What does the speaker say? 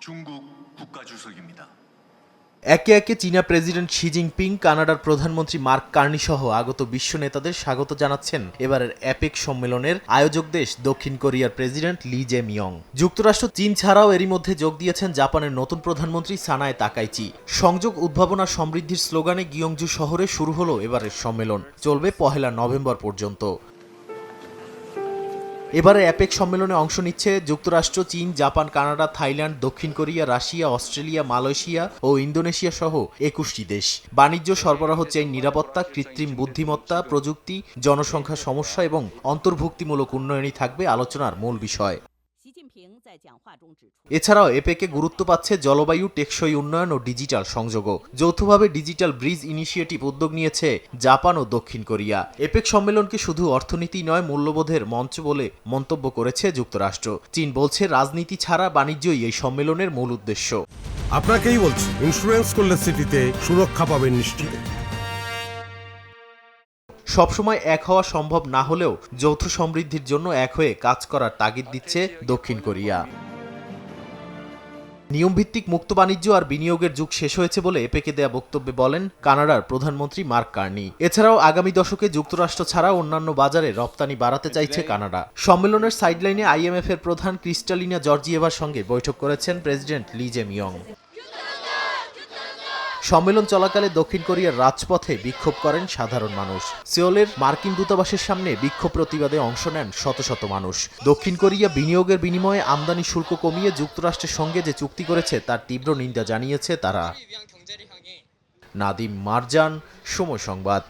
중국 국가주석입니다. একে একে চীনা প্রেসিডেন্ট শি জিনপিং কানাডার প্রধানমন্ত্রী মার্ক কার্নি সহ আগত বিশ্ব নেতাদের স্বাগত জানাচ্ছেন এবারের অ্যাপেক সম্মেলনের আয়োজক দেশ দক্ষিণ কোরিয়ার প্রেসিডেন্ট লি জে মিয়ং যুক্তরাষ্ট্র চীন ছাড়াও এরই মধ্যে যোগ দিয়েছেন জাপানের নতুন প্রধানমন্ত্রী সানায় তাকাইচি সংযোগ উদ্ভাবনা সমৃদ্ধির স্লোগানে গিয়ংজু শহরে শুরু হলো এবারের সম্মেলন চলবে পহেলা নভেম্বর পর্যন্ত এবারে অ্যাপেক সম্মেলনে অংশ নিচ্ছে যুক্তরাষ্ট্র, চীন, জাপান, কানাডা, থাইল্যান্ড, দক্ষিণ কোরিয়া, রাশিয়া, অস্ট্রেলিয়া, মালয়েশিয়া ও ইন্দোনেশিয়া সহ একুশটি দেশ। বাণিজ্য সরবরাহ চেইন নিরাপত্তা, কৃত্রিম বুদ্ধিমত্তা, প্রযুক্তি জনসংখ্যা সমস্যা এবং অন্তর্ভুক্তিমূলক উন্নয়নই থাকবে আলোচনার মূল বিষয়। এছাড়াও এপেকে গুরুত্ব পাচ্ছে জলবায়ু টেকসই উন্নয়ন ও ডিজিটাল সংযোগও। যৌথভাবে ডিজিটাল ব্রিজ ইনিশিয়েটিভ উদ্যোগ নিয়েছে জাপান ও দক্ষিণ কোরিয়া। এপেক সম্মেলনকে শুধু অর্থনীতি নয় মূল্যবোধের মঞ্চ বলে মন্তব্য করেছে যুক্তরাষ্ট্র। চীন বলছে রাজনীতি ছাড়া বাণিজ্যই এই সম্মেলনের মূল উদ্দেশ্য। আপনাকেই বলছি ইন্স্যুরেন্স করলে সিটিতে সুরক্ষা পাবেন নিশ্চিত সবসময় এক হওয়া সম্ভব না হলেও যৌথ সমৃদ্ধির জন্য এক হয়ে কাজ করার তাগিদ দিচ্ছে দক্ষিণ কোরিয়া। নিয়মভিত্তিক মুক্ত বাণিজ্য আর বিনিয়োগের যুগ শেষ হয়েছে বলে এপেকে দেয়া বক্তব্যে বলেন কানাডার প্রধানমন্ত্রী মার্ক কার্নি। এছাড়াও আগামী দশকে যুক্তরাষ্ট্র ছাড়া অন্যান্য বাজারে রপ্তানি বাড়াতে চাইছে কানাডা। সম্মেলনের সাইডলাইনে আইএমএফ এর প্রধান ক্রিস্টালিনা জর্জিয়েভার সঙ্গে বৈঠক করেছেন প্রেসিডেন্ট লি জে মিয়ং। সম্মেলন চলাকালে দক্ষিণ কোরিয়ার রাজপথে বিক্ষোভ করেন সাধারণ মানুষ। সিওলের মার্কিন দূতাবাসের সামনে বিক্ষোভ প্রতিবাদে অংশ নেন শত শত মানুষ। দক্ষিণ কোরিয়া বিনিয়োগের বিনিময়ে আমদানি শুল্ক কমিয়ে যুক্তরাষ্ট্রের সঙ্গে যে চুক্তি করেছে, তার তীব্র নিন্দা জানিয়েছে তারা। নাদিম মারজান, সময় সংবাদ।